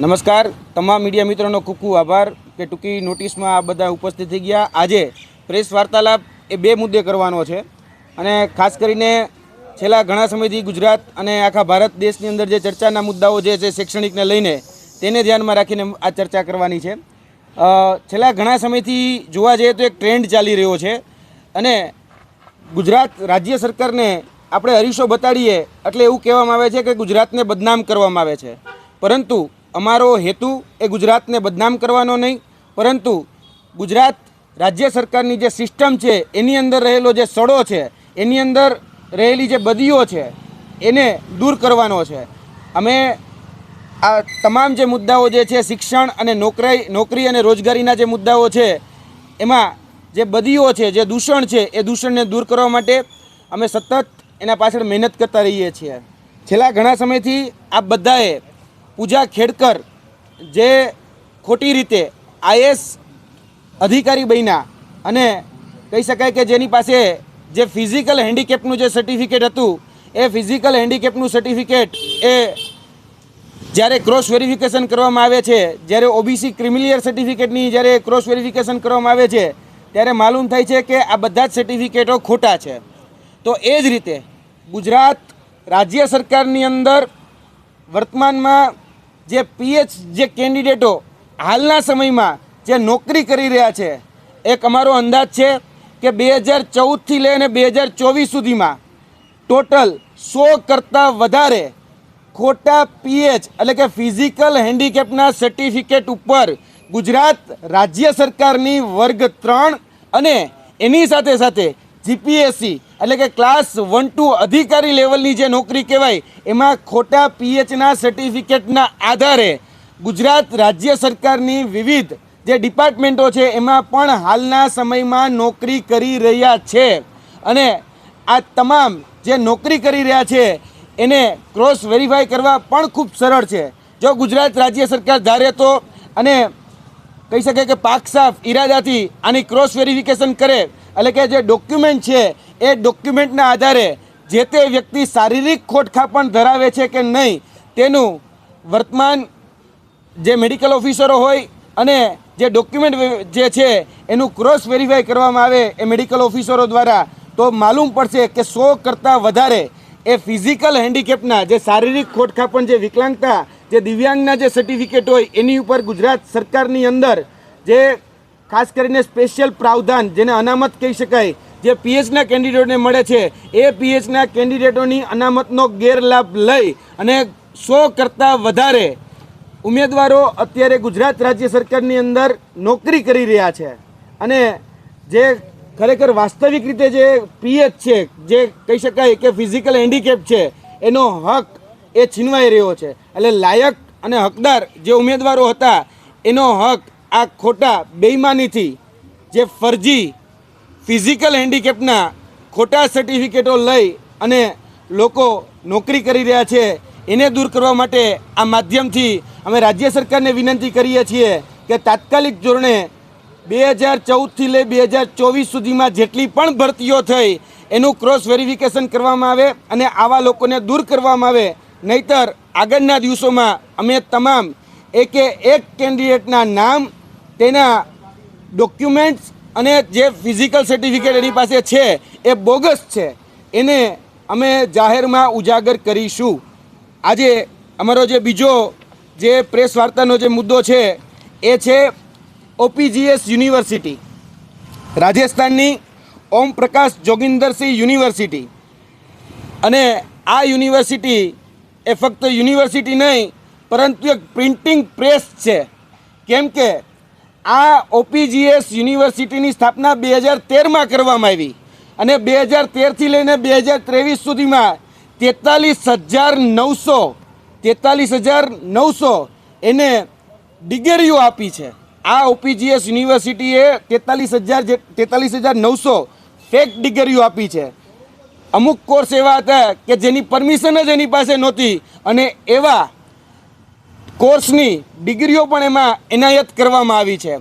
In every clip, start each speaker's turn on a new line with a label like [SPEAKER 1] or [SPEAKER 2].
[SPEAKER 1] નમસ્કાર. તમામ મીડિયા મિત્રોનો ખૂબ ખૂબ આભાર કે ટૂંકી નોટિસમાં આ બધા ઉપસ્થિત થઈ ગયા. આજે પ્રેસ વાર્તાલાપ એ બે મુદ્દે કરવાનો છે અને ખાસ કરીને છેલ્લા ઘણા સમયથી ગુજરાત અને આખા ભારત દેશની અંદર જે ચર્ચાના મુદ્દાઓ જે છે શૈક્ષણિકને લઈને તેને ધ્યાનમાં રાખીને આ ચર્ચા કરવાની છે. છેલ્લા ઘણા સમયથી જોવા જઈએ તો એક ટ્રેન્ડ ચાલી રહ્યો છે અને ગુજરાત રાજ્ય સરકારને આપણે હરીશો બતાડીએ એટલે એવું કહેવામાં આવે છે કે ગુજરાતને બદનામ કરવામાં આવે છે. પરંતુ અમારો હેતુ એ ગુજરાતને બદનામ કરવાનો નહીં, પરંતુ ગુજરાત રાજ્ય સરકારની જે સિસ્ટમ છે, એની અંદર રહેલો જે સડો છે, એની અંદર રહેલી જે બદીઓ છે, એને દૂર કરવાનો છે. અમે આ તમામ જે મુદ્દાઓ જે છે, શિક્ષણ અને નોકરી નોકરી અને રોજગારીના જે મુદ્દાઓ છે, એમાં જે બદીઓ છે, જે દૂષણ છે, એ દૂષણને દૂર કરવા માટે અમે સતત એના પાછળ મહેનત કરતા રહીએ છીએ. છેલ્લા ઘણા સમયથી આ બધાએ પૂજા ખેડકર જે ખોટી રીતે આઈએસ અધિકારી બન્યા અને કહી શકાય કે જેની પાસે જે ફિઝિકલ હેન્ડીકેપનું જે સર્ટિફિકેટ હતું, એ ફિઝિકલ હેન્ડીકેપનું સર્ટિફિકેટ એ જ્યારે ક્રોસ વેરિફિકેશન કરવામાં આવે છે, જ્યારે ઓબીસી ક્રિમિલિયર સર્ટિફિકેટની જ્યારે ક્રોસ વેરિફિકેશન કરવામાં આવે છે, ત્યારે માલુમ થાય છે કે આ બધા જ સર્ટિફિકેટો ખોટા છે. તો એ જ રીતે ગુજરાત રાજ્ય સરકારની અંદર વર્તમાનમાં જે પીએચ જે કેન્ડિડેટો હાલના સમયમાં જે નોકરી કરી રહ્યા છે, એક અમારો અંદાજ છે કે બે હજાર ચૌદથી લઈને બે હજાર ચોવીસ સુધીમાં ટોટલ સો કરતાં વધારે ખોટા પીએચ એટલે કે ફિઝિકલ હેન્ડીકેપના સર્ટિફિકેટ ઉપર ગુજરાત રાજ્ય સરકારની વર્ગ ત્રણ અને એની સાથે સાથે જીપીએસસી એટલે કે ક્લાસ વન ટુ અધિકારી લેવલની જે નોકરી કહેવાય, એમાં ખોટા પીએચના સર્ટિફિકેટના આધારે ગુજરાત રાજ્ય સરકારની વિવિધ જે ડિપાર્ટમેન્ટો છે, એમાં પણ હાલના સમયમાં નોકરી કરી રહ્યા છે. અને આ તમામ જે નોકરી કરી રહ્યા છે, એને ક્રોસ વેરીફાઈ કરવા પણ ખૂબ સરળ છે. જો ગુજરાત રાજ્ય સરકાર ધારે તો, અને કહી શકાય કે પાક સાફ, ઈરાદાથી આની ક્રોસ વેરિફિકેશન કરે, એટલે કે જે ડોક્યુમેન્ટ છે એ ડોક્યુમેન્ટના આધારે જે તે વ્યક્તિ શારીરિક ખોટખાપણ ધરાવે છે કે નહીં, તેનું વર્તમાન જે મેડિકલ ઓફિસરો હોય અને જે ડોક્યુમેન્ટ જે છે, એનું ક્રોસ વેરીફાઈ કરવામાં આવે એ મેડિકલ ઓફિસરો દ્વારા, તો માલુમ પડશે કે સો કરતાં વધારે એ ફિઝિકલ હેન્ડીકેપના જે શારીરિક ખોટખાપણ જે વિકલાંગતા, જે દિવ્યાંગના જે સર્ટિફિકેટ હોય, એની ઉપર ગુજરાત સરકારની અંદર જે ખાસ કરીને સ્પેશિયલ પ્રાવધાન, જેને અનામત કહી શકાય જે પીએચના કેન્ડિડેટને મળે છે, એ પીએચના કેન્ડિડેટોની અનામતનો ગેરલાભ લઈ અને સો કરતાં વધારે ઉમેદવારો અત્યારે ગુજરાત રાજ્ય સરકારની અંદર નોકરી કરી રહ્યા છે. અને જે ખરેખર વાસ્તવિક રીતે જે પીએચ છે, જે કહી શકાય કે ફિઝિકલ હેન્ડીકેપ છે, એનો હક એ છીનવાઈ રહ્યો છે. એટલે લાયક અને હકદાર જે ઉમેદવારો હતા, એનો હક આ ખોટા બેઈમાનીથી, જે ફરજી ફિઝિકલ હેન્ડીકેપના ખોટા સર્ટિફિકેટો લઈ અને લોકો નોકરી કરી રહ્યા છે, એને દૂર કરવા માટે આ માધ્યમથી અમે રાજ્ય સરકારને વિનંતી કરીએ છીએ કે તાત્કાલિક ધોરણે બે હજાર ચૌદથી લઈ બે હજાર ચોવીસ સુધીમાં જેટલી પણ ભરતીઓ થઈ, એનું ક્રોસ વેરિફિકેશન કરવામાં આવે અને આવા લોકોને દૂર કરવામાં આવે. નહીતર આગળના દિવસોમાં અમે તમામ એકે એક કેન્ડિડેટના નામ, તેના ડોક્યુમેન્ટ્સ અને જે ફિઝિકલ સર્ટિફિકેટ એની પાસે છે, એ બોગસ છે. એને અમે જાહેરમાં ઉજાગર કરીશું. આજે અમારો જે બીજો જે પ્રેસ વાર્તાનો જે મુદ્દો છે, એ છે ઓપીજીએસ યુનિવર્સિટી રાજસ્થાનની ઓમ પ્રકાશ જોગિંદરસિંહ યુનિવર્સિટી અને આ યુનિવર્સિટી એ ફક્ત યુનિવર્સિટી નહીં, પરંતુ એક પ્રિન્ટિંગ પ્રેસ છે. કેમ કે આ ઓપીજીએસ યુનિવર્સિટીની સ્થાપના બે હજાર તેરમાં કરવામાં આવી. અને બે હજાર તેરથી લઈને બે હજાર ત્રેવીસ સુધીમાં તેતાલીસ હજાર નવસો, તેતાલીસ હજાર નવસો એને ડિગ્રીઓ આપી છે. આ ઓપીજીએસ યુનિવર્સિટીએ તેતાલીસ હજાર જે, તેતાલીસ હજાર નવસો ફેક ડિગ્રીઓ આપી છે. અમુક કોર્સ એવા હતા કે જેની પરમિશન જ એની પાસે નહોતી અને એવા કોર્સની ડિગ્રીઓ પણ એમાં એનાયત કરવામાં આવી છે.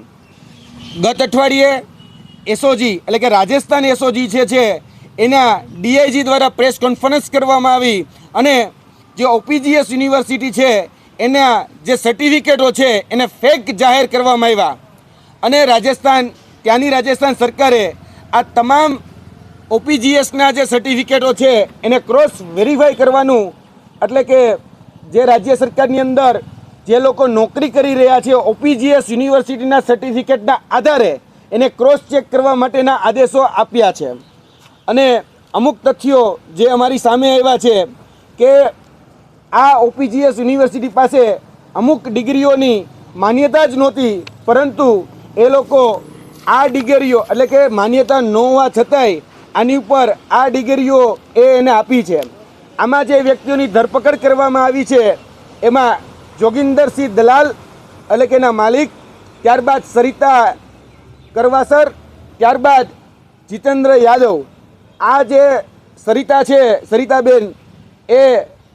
[SPEAKER 1] ગત અઠવાડિયે એસઓજી એટલે કે રાજસ્થાન એસઓજી છે છે, એના ડીઆઈજી દ્વારા પ્રેસ કોન્ફરન્સ કરવામાં આવી અને જે ઓપીજીએસ યુનિવર્સિટી છે, એના જે સર્ટિફિકેટો છે, એને ફેક જાહેર કરવામાં આવ્યા. અને રાજસ્થાન, ત્યાંની રાજસ્થાન સરકારે આ તમામ ઓપીજીએસના જે સર્ટિફિકેટો છે, એને ક્રોસ વેરીફાઈ કરવાનું, એટલે કે જે રાજ્ય સરકારની અંદર જે લોકો નોકરી કરી રહ્યા છે ઓપીજીએસ યુનિવર્સિટીના સર્ટિફિકેટના આધારે એને ક્રોસ ચેક કરવા માટેના આદેશો આપ્યા છે. અને અમુક તથ્યો જે અમારી સામે આવ્યા છે કે આ ઓપીજીએસ યુનિવર્સિટી પાસે અમુક ડિગ્રીઓની માન્યતા જ નહોતી, પરંતુ એ લોકો આ ડિગ્રીઓ એટલે કે માન્યતા ન હોવા છતાંય આની ઉપર આ ડિગ્રીઓ એ એને આપી છે. આમાં જે વ્યક્તિઓની ધરપકડ કરવામાં આવી છે, એમાં જોગિંદરસિંહ દલાલ એટલે કે એના માલિક, ત્યારબાદ સરિતા કરવાસર, ત્યારબાદ જીતેન્દ્ર યાદવ. આ જે સરિતા છે, સરિતાબેન, એ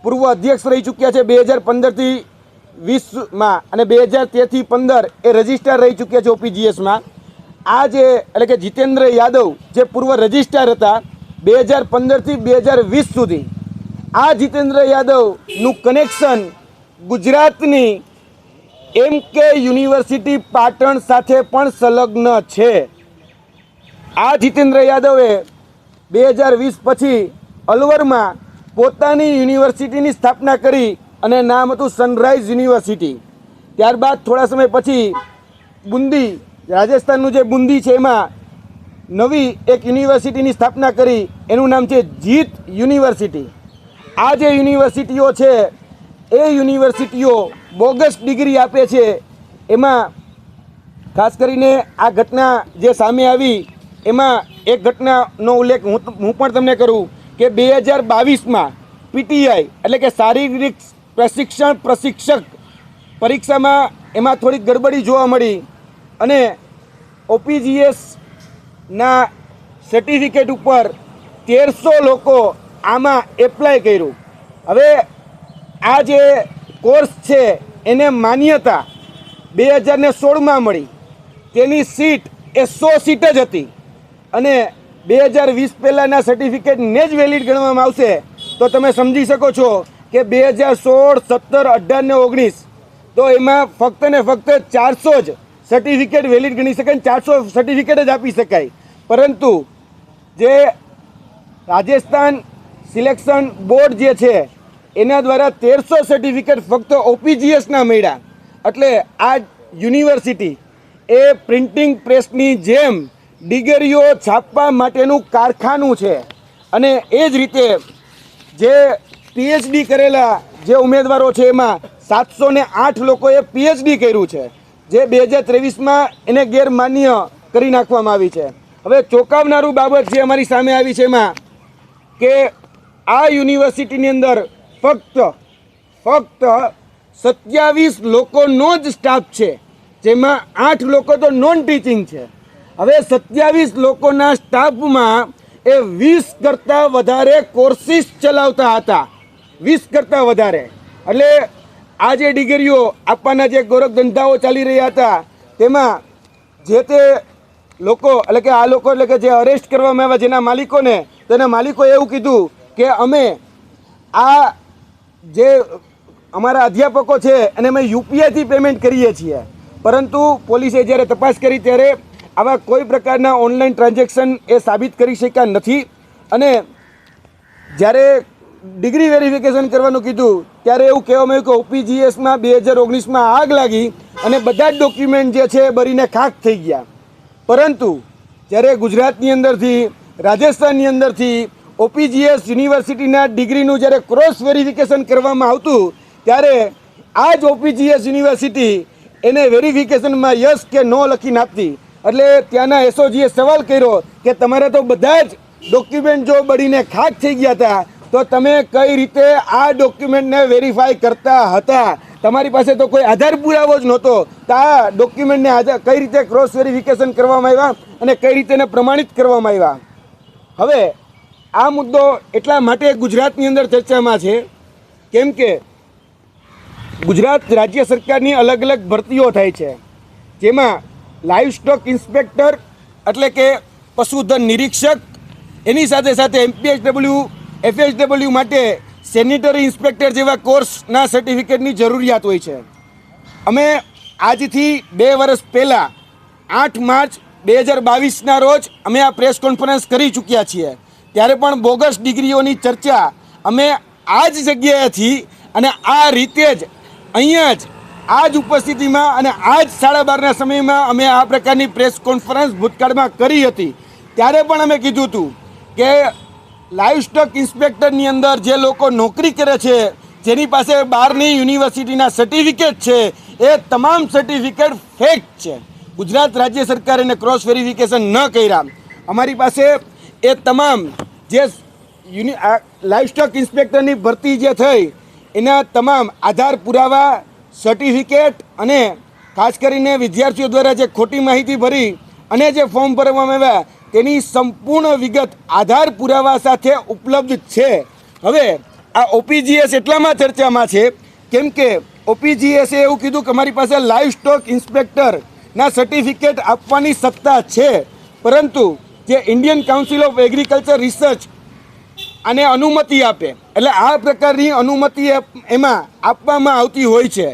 [SPEAKER 1] પૂર્વ અધ્યક્ષ રહી ચૂક્યા છે બે હજાર પંદરથી વીસમાં અને બે હજાર તેરથી પંદર એ રજિસ્ટ્રાર રહી ચૂક્યા છે ઓપીજીએસમાં. આ જે એટલે કે જીતેન્દ્ર યાદવ જે પૂર્વ રજિસ્ટ્રાર હતા બે હજાર પંદરથી બે હજાર વીસ સુધી. આ જીતેન્દ્ર યાદવનું કનેક્શન ગુજરાતની એમ કે યુનિવર્સિટી પાટણ સાથે પણ સંલગ્ન છે. આ જીતેન્દ્ર યાદવે બે હજાર વીસ પછી અલવરમાં પોતાની યુનિવર્સિટીની સ્થાપના કરી અને નામ હતું સનરાઈઝ યુનિવર્સિટી. ત્યારબાદ થોડા સમય પછી બુંદી, રાજસ્થાનનું જે બુંદી છે એમાં નવી એક યુનિવર્સિટીની સ્થાપના કરી. એનું નામ છે જીત યુનિવર્સિટી. આ જે યુનિવર્સિટીઓ છે એ યુનિવર્સિટીઓ બોગસ ડિગ્રી આપે છે. એમાં ખાસ કરીને આ ઘટના જે સામે આવી, એમાં એક ઘટનાનો ઉલ્લેખ હું હું પણ તમને કરું કે બે હજાર બાવીસમાં પીટીઆઈ એટલે કે શારીરિક પ્રશિક્ષણ પ્રશિક્ષક પરીક્ષામાં એમાં થોડીક ગડબડી જોવા મળી અને ઓપીજીએસના સર્ટિફિકેટ ઉપર તેરસો લોકો આમાં એપ્લાય કર્યું. હવે આ જે કોર્સ છે, એને માન્યતા બે હજારને સોળમાં મળી. તેની સીટ એ સો સીટ જ હતી. અને બે હજાર વીસ પહેલાંના સર્ટિફિકેટને જ વેલિડ ગણવામાં આવશે. તો તમે સમજી શકો છો કે બે હજાર સોળ, સત્તર, અઢાર ને ઓગણીસ, તો એમાં ફક્ત ને ફક્ત ચારસો જ સર્ટિફિકેટ વેલિડ ગણી શકાય ચારસો સર્ટિફિકેટ જ આપી શકાય. પરંતુ જે રાજસ્થાન સિલેક્શન બોર્ડ જે છે એના દ્વારા તેરસો સર્ટિફિકેટ ફક્ત ઓપીજીએસના મળ્યા. એટલે આ યુનિવર્સિટી એ પ્રિન્ટિંગ પ્રેસની જેમ ડિગ્રીઓ છાપવા માટેનું કારખાનું છે. અને એ જ રીતે જે પીએચડી કરેલા જે ઉમેદવારો છે એમાં સાતસો ને આઠ લોકોએ પીએચડી કર્યું છે, જે બે હજાર ત્રેવીસમાં એને ગેરમાન્ય કરી નાખવામાં આવી છે. હવે ચોંકાવનારું બાબત જે અમારી સામે આવી છે એમાં કે આ યુનિવર્સિટીની અંદર ફક્ત ફક્ત સત્યાવીસ લોકોનો જ સ્ટાફ છે, જેમાં આઠ લોકો તો નોન ટીચિંગ છે. હવે સત્યાવીસ લોકોના સ્ટાફમાં એ વીસ કરતાં વધારે કોર્સિસ ચલાવતા હતા. વીસ કરતાં વધારે. એટલે આ જે ડિગ્રીઓ આપવાના જે ગોરખ ધંધાઓ ચાલી રહ્યા હતા, તેમાં જે તે લોકો, એટલે કે આ લોકો, એટલે કે જે અરેસ્ટ કરવામાં આવ્યા જેના માલિકોને, તેના માલિકોએ એવું કીધું કે અમે આ જે અમારા અધ્યાપકો છે અને અમે યુપીઆઈથી પેમેન્ટ કરીએ છીએ. પરંતુ પોલીસે જ્યારે તપાસ કરી, ત્યારે આવા કોઈ પ્રકારના ઓનલાઈન ટ્રાન્ઝેક્શન એ સાબિત કરી શક્યા નથી. અને જ્યારે ડિગ્રી વેરિફિકેશન કરવાનું કીધું, ત્યારે એવું કહેવામાં આવ્યું કે ઓપીજીએસમાં બે હજાર ઓગણીસમાં આગ લાગી અને બધા જ ડોક્યુમેન્ટ જે છે એ બળીને ખાક થઈ ગયા. પરંતુ જ્યારે ગુજરાતની અંદરથી, રાજસ્થાનની અંદરથી ઓપીજીએસ યુનિવર્સિટીના ડિગ્રીનું જ્યારે ક્રોસ વેરિફિકેશન કરવામાં આવતું, ત્યારે આ જ ઓપીજીએસ યુનિવર્સિટી એને વેરિફિકેશનમાં યસ કે નો લખીને આપતી. એટલે ત્યાંના એસઓજીએ સવાલ કર્યો કે તમારા તો બધા જ ડોક્યુમેન્ટ જો બળીને ખાક થઈ ગયા હતા, તો તમે કઈ રીતે આ ડોક્યુમેન્ટને વેરીફાઈ કરતા હતા? તમારી પાસે તો કોઈ આધાર પુરાવો જ નહોતો. તો આ ડોક્યુમેન્ટને આધાર કઈ રીતે ક્રોસ વેરિફિકેશન કરવામાં આવ્યા અને કઈ રીતે એને પ્રમાણિત કરવામાં આવ્યા? હવે આ મુદ્દો એટલા માટે ગુજરાતની અંદર ચર્ચામાં છે. કેમ કે ગુજરાત રાજ્ય સરકારની અલગ અલગ ભરતીઓ થાય છે. જેમાં લાઈવ સ્ટોક ઇન્સ્પેક્ટર એટલે કે પશુધન નિરીક્ષક, એની સાથે સાથે એમપીએચડબલ્યુ એફએચડબલ્યુ માટે સેનિટરી ઇન્સ્પેક્ટર જેવા કોર્સના સર્ટિફિકેટની જરૂરિયાત હોય છે. અમે આજથી બે વર્ષ પહેલાં આઠ માર્ચ બે હજાર બાવીસના રોજ અમે આ પ્રેસ કોન્ફરન્સ કરી ચૂક્યા છીએ. ત્યારે પણ બોગસ ડિગ્રીઓની ચર્ચા અમે આ જ જગ્યાએથી અને આ રીતે જ અહીંયા જ, આ જ ઉપસ્થિતિમાં અને આ જ સાડા બારના સમયમાં અમે આ પ્રકારની પ્રેસ કોન્ફરન્સ ભૂતકાળમાં કરી હતી. ત્યારે પણ અમે કીધું હતું કે લાઈવ સ્ટોક ઇન્સ્પેક્ટરની અંદર જે લોકો નોકરી કરે છે, જેની પાસે બહારની યુનિવર્સિટીના સર્ટિફિકેટ છે, એ તમામ સર્ટિફિકેટ ફેક છે. ગુજરાત રાજ્ય સરકારે એને ક્રોસ વેરિફિકેશન ન કર્યા. અમારી પાસે એ તમામ જે યુનિ લાઈવ સ્ટોક ઇન્સ્પેક્ટરની ભરતી જે થઈ, એના તમામ આધાર પુરાવા, સર્ટિફિકેટ અને ખાસ કરીને વિદ્યાર્થીઓ દ્વારા જે ખોટી માહિતી ભરી અને જે ફોર્મ ભરવામાં આવ્યા, તેની સંપૂર્ણ વિગત આધાર પુરાવા સાથે ઉપલબ્ધ છે. હવે આ ઓપીજીએસ એટલામાં ચર્ચામાં છે, કેમ કે ઓપીજીએસે એવું કીધું કે અમારી પાસે લાઈવ સ્ટોક ઇન્સ્પેક્ટરના સર્ટિફિકેટ આપવાની સત્તા છે. પરંતુ જે Indian council of agriculture research આને અનુમતિ આપે. એટલે આ પ્રકારની અનુમતિ એમાં આપવામાં આવતી હોય છે.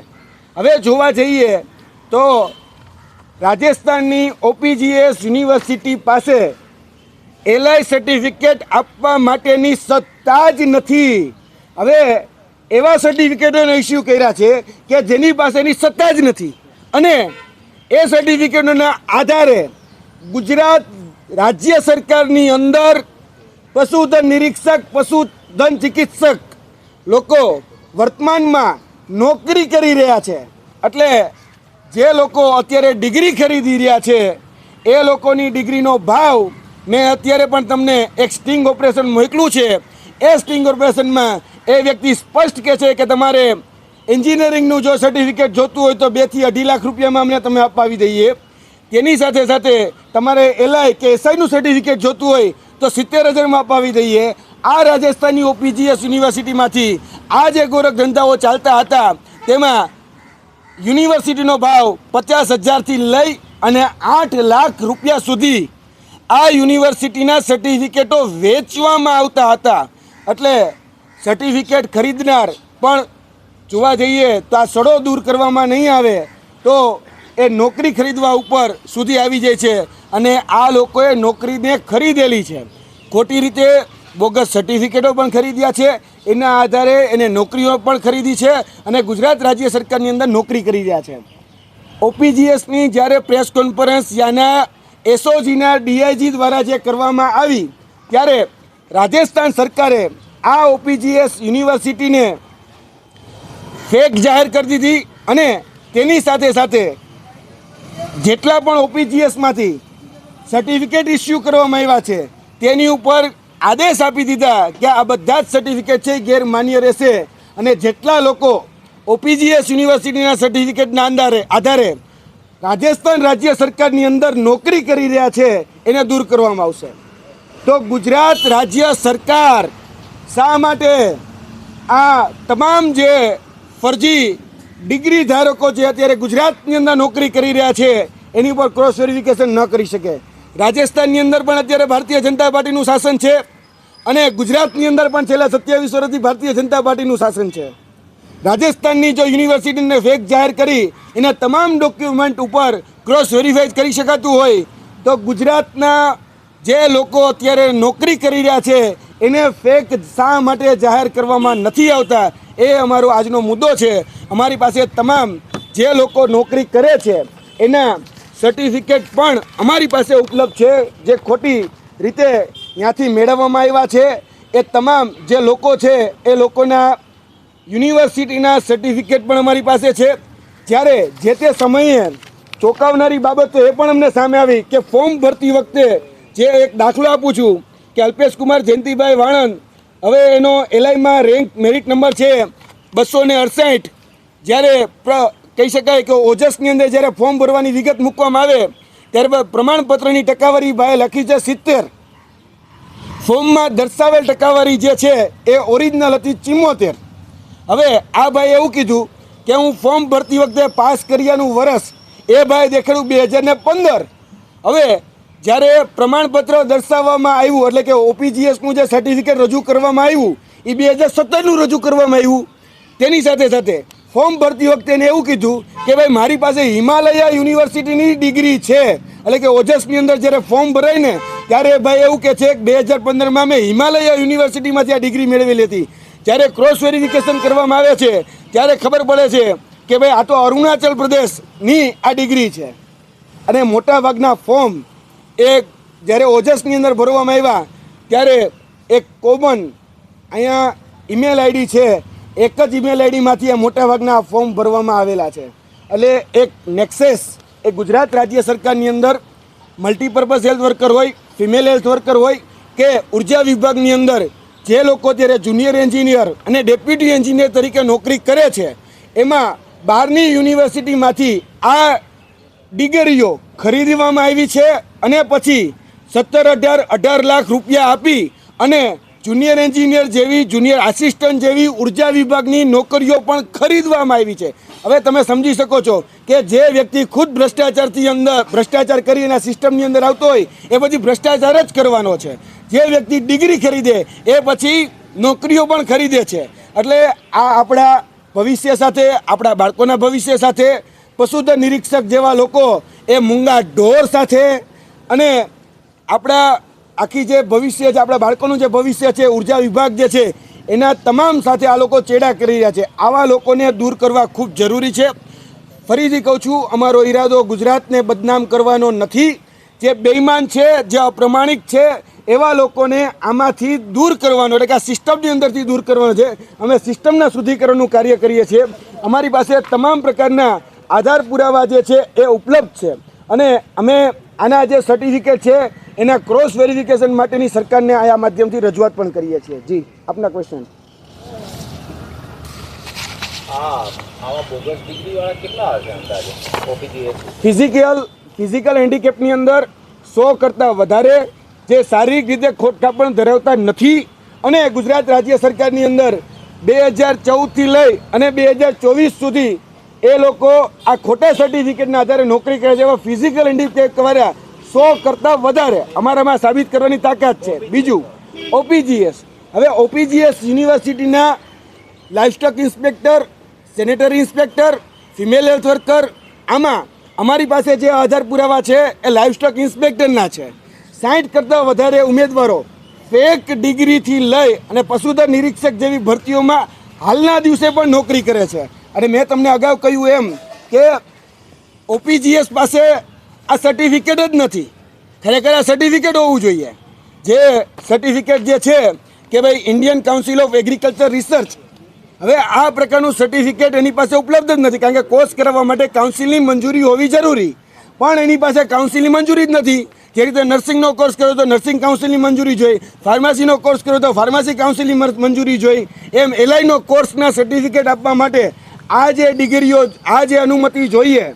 [SPEAKER 1] હવે જોવા જઈએ તો રાજસ્થાનની ઓપીજીએસ યુનિવર્સિટી પાસે એલઆઈ સર્ટિફિકેટ આપવા માટેની સત્તા જ નથી. હવે એવા સર્ટિફિકેટોનો ઇસ્યુ કર્યા છે કે જેની પાસેની સત્તા જ નથી. અને એ સર્ટિફિકેટોના આધારે ગુજરાત રાજ્ય સરકારની અંદર પશુધન નિરીક્ષક, પશુધન ચિકિત્સક લોકો વર્તમાનમાં નોકરી કરી રહ્યા છે. એટલે જે લોકો અત્યારે ડિગ્રી ખરીદી રહ્યા છે, એ લોકોની ડિગ્રીનો ભાવ મેં અત્યારે પણ તમને એક સ્ટિંગ ઓપરેશન મોકલું છે. એ સ્ટિંગ ઓપરેશનમાં એ વ્યક્તિ સ્પષ્ટ કહે છે કે તમારે એન્જિનિયરિંગનું જો સર્ટિફિકેટ જોતું હોય તો બેથી અઢી લાખ રૂપિયામાં અમને તમે અપાવી દઈએ. તેની સાથે સાથે તમારે એલઆઈ કે એસઆઈનું સર્ટિફિકેટ જોતું હોય તો સિત્તેર હજારમાં અપાવી દઈએ. આ રાજસ્થાનની ઓપીજીએસ યુનિવર્સિટીમાંથી આ જે ગોરખ ધંધાઓ ચાલતા હતા, તેમાં યુનિવર્સિટીનો ભાવ પચાસ હજારથી લઈ અને આઠ લાખ રૂપિયા સુધી આ યુનિવર્સિટીના સર્ટિફિકેટો વેચવામાં આવતા હતા. એટલે સર્ટિફિકેટ ખરીદનાર પણ જોવા જઈએ તો આ સડો દૂર કરવામાં નહીં આવે. તો એ નોકરી ખરીદવા ઉપર સુધી આવી જાય છે અને આ લોકોએ નોકરીને ખરીદેલી છે. ખોટી રીતે બોગસ સર્ટિફિકેટો પણ ખરીદ્યા છે, એના આધારે એને નોકરીઓ પણ ખરીદી છે અને ગુજરાત રાજ્ય સરકારની અંદર નોકરી કરી રહ્યા છે. ઓપીજીએસની જ્યારે પ્રેસ કોન્ફરન્સ યાના એસઓજીના ડીઆઈજી દ્વારા જે કરવામાં આવી, ત્યારે રાજસ્થાન સરકારે આ ઓપીજીએસ યુનિવર્સિટીને ફેક જાહેર કરી દીધી અને તેની સાથે સાથે જેટલા પણ ઓપીજીએસમાંથી સર્ટિફિકેટ ઇસ્યુ કરવામાં આવ્યા છે, તેની ઉપર આદેશ આપી દીધા કે આ બધા જ સર્ટિફિકેટ છે ગેરમાન્ય રહેશે અને જેટલા લોકો ઓપીજીએસ યુનિવર્સિટીના સર્ટિફિકેટના આધારે આધારે રાજસ્થાન રાજ્ય સરકારની અંદર નોકરી કરી રહ્યા છે, એને દૂર કરવામાં આવશે. તો ગુજરાત રાજ્ય સરકાર શા માટે આ તમામ જે ફરજી ડિગ્રી ધારકો જે અત્યારે ગુજરાતની અંદર નોકરી કરી રહ્યા છે, એની ઉપર ક્રોસ વેરિફિકેશન ન કરી શકે. રાજસ્થાનની અંદર પણ અત્યારે ભારતીય જનતા પાર્ટીનું શાસન છે અને ગુજરાતની અંદર પણ છેલ્લા સત્યાવીસ વર્ષથી ભારતીય જનતા પાર્ટીનું શાસન છે. રાજસ્થાનની જો યુનિવર્સિટીને ફેક જાહેર કરી, એના તમામ ડોક્યુમેન્ટ ઉપર ક્રોસ વેરીફાઈ કરી શકાતું હોય, તો ગુજરાતના જે લોકો અત્યારે નોકરી કરી રહ્યા છે, એને ફેક શા માટે જાહેર કરવામાં નથી આવતા, એ અમારો આજનો મુદ્દો છે. અમારી પાસે તમામ જે લોકો નોકરી કરે છે, એના સર્ટિફિકેટ પણ અમારી પાસે ઉપલબ્ધ છે, જે ખોટી રીતે ત્યાંથી મેળવવામાં આવ્યા છે. એ તમામ જે લોકો છે, એ લોકોના યુનિવર્સિટીના સર્ટિફિકેટ પણ અમારી પાસે છે. જ્યારે જે તે સમયે ચોંકાવનારી બાબતો એ પણ અમને સામે આવી કે ફોર્મ ભરતી વખતે જે એક દાખલો આપું છું કે અલ્પેશ કુમાર જયંતિભાઈ વાણંદ, હવે એનો એલઆઈમાં રેન્ક મેરિટ નંબર છે બસો ને અડસાઠ. જ્યારે કહી શકાય કે ઓજસની અંદર જ્યારે ફોર્મ ભરવાની વિગત મૂકવામાં આવે, ત્યારે પ્રમાણપત્રની ટકાવારી ભાઈ લખી છે સિત્તેર. ફોર્મમાં દર્શાવેલ ટકાવારી જે છે એ ઓરિજિનલ હતી ચિમ્મોતેર. હવે આ ભાઈ એવું કીધું કે હું ફોર્મ ભરતી વખતે પાસ કર્યાનું વર્ષ એ ભાઈ દેખાડ્યું બે હજાર ને પંદર. હવે જ્યારે પ્રમાણપત્ર દર્શાવવામાં આવ્યું, એટલે કે ઓપીજીએસનું જે સર્ટિફિકેટ રજૂ કરવામાં આવ્યું, એ બે હજાર સત્તરનું રજૂ કરવામાં આવ્યું, તેની સાથે સાથે ફોર્મ ભરતી વખતે એને એવું કીધું કે ભાઈ, મારી પાસે હિમાલયા યુનિવર્સિટીની ડિગ્રી છે. એટલે કે ઓજસની અંદર જ્યારે ફોર્મ ભરાય ને, ત્યારે ભાઈ એવું કે છે કે બે હજાર પંદરમાં મેં હિમાલયા યુનિવર્સિટીમાંથી આ ડિગ્રી મેળવેલી હતી. જ્યારે ક્રોસ વેરિફિકેશન કરવામાં આવે છે, ત્યારે ખબર પડે છે કે ભાઈ, આ તો અરુણાચલ પ્રદેશની આ ડિગ્રી છે. અને મોટા ભાગના ફોર્મ એ જ્યારે ઓજસની અંદર ભરવામાં આવ્યા, ત્યારે એક કોમન અહીંયા ઈમેલ આઈડી છે એક જ ઈમેલ આઈડીમાંથી આ મોટા ભાગના ફોર્મ ભરવામાં આવેલા છે. એટલે એક નેક્સેસ એ ગુજરાત રાજ્ય સરકારની અંદર મલ્ટીપર્પઝ હેલ્થ વર્કર હોય ફિમેલ હેલ્થ વર્કર હોય કે ઊર્જા વિભાગની અંદર જે લોકો અત્યારે જુનિયર એન્જિનિયર અને ડેપ્યુટી એન્જિનિયર તરીકે નોકરી કરે છે, એમાં બહારની યુનિવર્સિટીમાંથી આ ડિગ્રીઓ ખરીદવામાં આવી છે અને પછી સત્તર અઢાર અઢાર લાખ રૂપિયા આપી અને જુનિયર એન્જિનિયર જેવી, જુનિયર આસિસ્ટન્ટ જેવી, ઊર્જા વિભાગની નોકરીઓ પણ ખરીદવામાં આવી છે. હવે તમે સમજી શકો છો કે જે વ્યક્તિ ખુદ ભ્રષ્ટાચારથી અંદર, ભ્રષ્ટાચાર કરી એના સિસ્ટમની અંદર આવતો હોય, એ પછી ભ્રષ્ટાચાર જ કરવાનો છે. જે વ્યક્તિ ડિગ્રી ખરીદે, એ પછી નોકરીઓ પણ ખરીદે છે. એટલે આ આપણા ભવિષ્ય સાથે, આપણા બાળકોના ભવિષ્ય સાથે, પશુધન નિરીક્ષક જેવા લોકો એ મૂંગા ઢોર સાથે અને આપણા આખી જે ભવિષ્ય છે, આપણા બાળકોનું જે ભવિષ્ય છે, ઊર્જા વિભાગ જે છે, એના તમામ સાથે આ લોકો ચેડા કરી રહ્યા છે. આવા લોકોને દૂર કરવા ખૂબ જરૂરી છે. ફરીથી કહું છું, અમારો ઈરાદો ગુજરાતને બદનામ કરવાનો નથી. જે બેઈમાન છે, જે અપ્રમાણિક છે, એવા લોકોને આમાંથી દૂર કરવાનો, એટલે કે આ સિસ્ટમની અંદરથી દૂર કરવાનો છે. અમે સિસ્ટમના શુદ્ધિકરણનું કાર્ય કરીએ છીએ. અમારી પાસે તમામ પ્રકારના આધાર પુરાવા જે છે, એ ઉપલબ્ધ છે. અને અમે આના જે સર્ટિફિકેટ છે એના ક્રોસ વેરિફિકેશન માટેની સરકારને આ માધ્યમથી રજૂઆત પણ કરીએ છીએ. જી આપના ક્વેશ્ચન ફિઝિકલ ફિઝિકલ હેન્ડીકેપની અંદર સો કરતાં વધારે જે શારીરિક રીતે ખોટખાપણ ધરાવતા નથી અને ગુજરાત રાજ્ય સરકારની અંદર બે હજાર ચૌદથી લઈ અને બે હજાર ચોવીસ સુધી એ લોકો આ ખોટા સર્ટિફિકેટના આધારે નોકરી કરે છે. એવા ફિઝિકલ હેન્ડીકેપ વાળા સો કરતાં વધારે અમારામાં સાબિત કરવાની તાકાત છે. બીજું ઓપીજીએસ હવે ઓપીજીએસ યુનિવર્સિટીના livestock inspector, sanitary inspector, female health worker, આમાં અમારી પાસે જે આધાર પુરાવા છે એ લાઇફસ્ટોક ઇન્સ્પેક્ટરના છે. સાઠ કરતાં વધારે ઉમેદવારો ફેક ડિગ્રીથી લઈ અને પશુધન નિરીક્ષક જેવી ભરતીઓમાં હાલના દિવસે પણ નોકરી કરે છે. અને મેં તમને અગાઉ કહ્યું એમ કે ઓપીજીએસ પાસે આ સર્ટિફિકેટ જ નથી. ખરેખર આ સર્ટિફિકેટ હોવું જોઈએ. જે સર્ટિફિકેટ જે છે કે ભાઈ Indian council of agriculture research હવે આ પ્રકારનું સર્ટિફિકેટ એની પાસે ઉપલબ્ધ જ નથી. કારણ કે કોર્સ કરાવવા માટે કાઉન્સિલની મંજૂરી હોવી જરૂરી. પણ એની પાસે કાઉન્સિલની મંજૂરી જ નથી. જે રીતે નર્સિંગનો કોર્સ કર્યો તો નર્સિંગ કાઉન્સિલની મંજૂરી જોઈ. ફાર્મસીનો કોર્સ કર્યો તો ફાર્મસી કાઉન્સિલની મંજૂરી જોઈ. એમ એલઆઈનો કોર્સના સર્ટિફિકેટ આપવા માટે આ જે ડિગ્રીઓ, આ જે અનુમતિ જોઈએ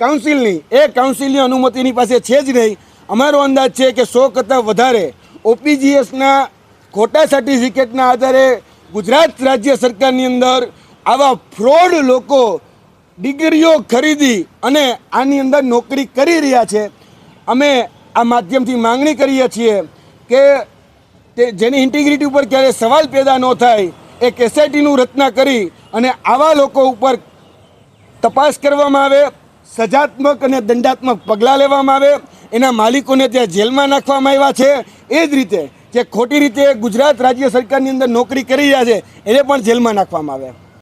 [SPEAKER 1] કાઉન્સિલની, એ કાઉન્સિલની અનુમતિની પાસે છે જ નહીં. અમારો અંદાજ છે કે સો કરતાં વધારે ઓપીજીએસના ખોટા સર્ટિફિકેટના આધારે ગુજરાત રાજ્ય સરકારની અંદર આવા ફ્રોડ લોકો ડિગ્રીઓ ખરીદી અને આની અંદર નોકરી કરી રહ્યા છે. અમે આ માધ્યમથી માંગણી કરીએ છીએ કે તે જેની ઇન્ટિગ્રિટી ઉપર ક્યારેય સવાલ પેદા ન થાય એક એસઆઈટીનું રચના કરી અને આવા લોકો ઉપર તપાસ કરવામાં આવે. સજાત્મક અને દંડાત્મક પગલાં લેવામાં આવે. એના માલિકોને ત્યાં જેલમાં નાખવામાં આવ્યા છે. એ જ રીતે જે ખોટી રીતે ગુજરાત રાજ્ય સરકારની અંદર નોકરી કરી રહ્યા છે, એને પણ જેલમાં નાખવામાં આવે